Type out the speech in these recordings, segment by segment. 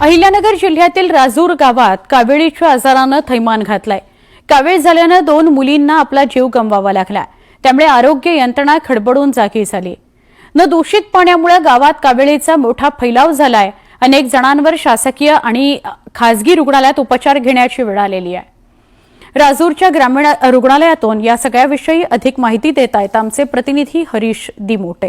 अहिल्यानगर जिल्ह्यातील राजूर गावात कावेळीच्या आजारानं थैमान घातलाय. कावेळ झाल्यानं दोन मुलींना आपला जीव गमवावा लागला त्यामुळे आरोग्य यंत्रणा खडबडून जागी झाली. न दूषित पाण्यामुळे गावात कावेळीचा मोठा फैलाव झालाय. अनेक जणांवर शासकीय आणि खासगी रुग्णालयात उपचार घेण्याची वेळ आलेली आहे. राजूरच्या ग्रामीण रुग्णालयातून या सगळ्याविषयी अधिक माहिती देत आहेत आमचे प्रतिनिधी हरीश दिमोटे.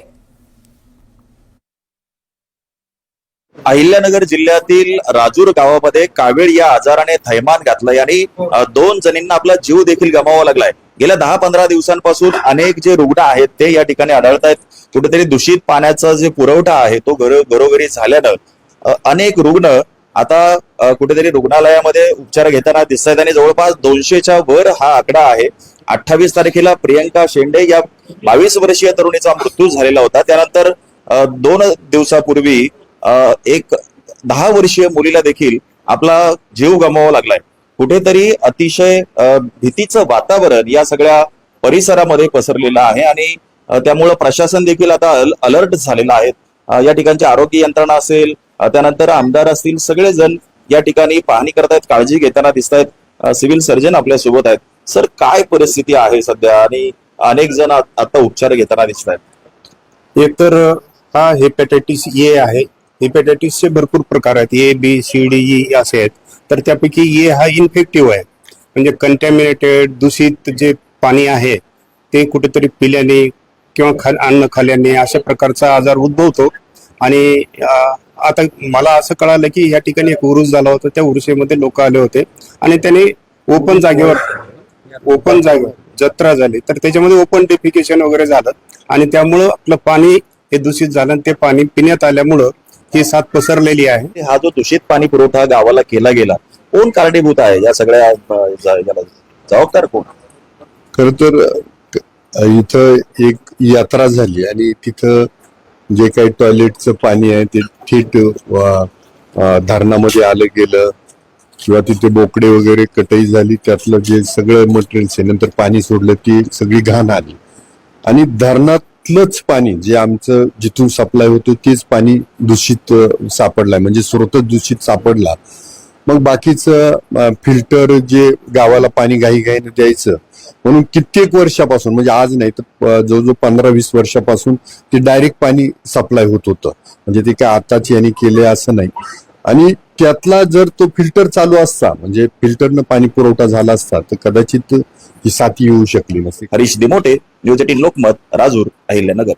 अहिल्यानगर जिल्ह्यातील राजूर गावामध्ये कावीळ या आजाराने थैमान घातलंय आणि दोन जणींना आपला जीव देखील गमावा लागलाय. गेल्या दहा पंधरा दिवसांपासून अनेक जे रुग्ण आहेत ते या ठिकाणी आढळत आहेत कुठेतरी दूषित पाण्याचा जे पुरवठा आहे तो घरो घरोघरी झाल्यानं अनेक रुग्ण आता कुठेतरी रुग्णालयामध्ये उपचार घेताना दिसत आहेत आणि जवळपास दोनशेच्या वर हा आकडा आहे. अठ्ठावीस तारखेला प्रियंका शेंडे या बावीस वर्षीय तरुणीचा मृत्यू झालेला होता. त्यानंतर दोन दिवसापूर्वी एक दहा वर्षीय मुलीला देखील आपला जीव गमवावा लागलाय. कुठेतरी अतिशय भीतीचं वातावरण या सगळ्या परिसरामध्ये पसरलेलं आहे आणि त्यामुळं प्रशासन देखील आता अलर्ट झालेलं आहे. या ठिकाणची आरोग्य यंत्रणा असेल त्यानंतर आमदार असतील सगळेजण या ठिकाणी पाहणी करतायत काळजी घेताना दिसत आहेत सिव्हिल सर्जन आपल्यासोबत आहेत. सर काय परिस्थिती आहे सध्या? आणि अनेक जण आता उपचार घेताना दिसत आहेत एक तर हा हेपेटायटिस ए आहे. हिपॅटायटिसचे भरपूर प्रकार आहेत. A B C D E असे आहेत. तर त्यापैकी ए हा इन्फेक्टिव्ह आहे. म्हणजे कंटॅमिनेटेड दूषित जे पाणी आहे ते कुठेतरी पिल्याने किंवा खा अन्न खाल्ल्याने अशा प्रकारचा आजार उद्भवतो. आणि आता मला असं कळालं की या ठिकाणी एक उरुस झाला होता. त्या उरुसेमध्ये लोक आले होते. आणि त्याने ओपन जागेवर ओपन जागेवर जत्रा झाली. तर त्याच्यामध्ये ओपन डेफिकेशन वगैरे झालं. आणि त्यामुळं आपलं पाणी हे दूषित झालं आणि ते पाणी पिण्यात आल्यामुळं ही साथ पसरलेली आहे. हा जो दूषित पाणी पुरवठा गावाला केला गेला कोण कारणीभूत आहे? या सगळ्या जबाबदार कोण? खर तर इथं एक यात्रा झाली आणि तिथं जे काही टॉयलेटचं पाणी आहे ते थेट धरणामध्ये आलं गेलं किंवा तिथे बोकडे वगैरे कटाई झाली त्यातलं जे सगळं मटेरियल्स आहे नंतर पाणी सोडलं ती सगळी घाण आली. आणि तिथलंच पाणी जे आमचं जिथून सप्लाय होतं तेच पाणी दूषित अ, सापडलंय. म्हणजे स्रोतच दूषित सापडला. मग बाकीचं फिल्टर जे गावाला पाणी घाई घाईने द्यायचं म्हणून कित्येक वर्षापासून म्हणजे आज नाही तर जवळजवळ पंधरा वीस वर्षापासून ते डायरेक्ट पाणी सप्लाय होत होतं. म्हणजे ते काय आताच यांनी केले असं नाही. आणि त्यातला जर तो फिल्टर चालू असता म्हणजे फिल्टरनं पाणी पुरवठा झाला असता तर कदाचित ही साथी येऊ शकली नसती. Harish Dimote news eighteen Lokmat Rajur Ahilyanagar.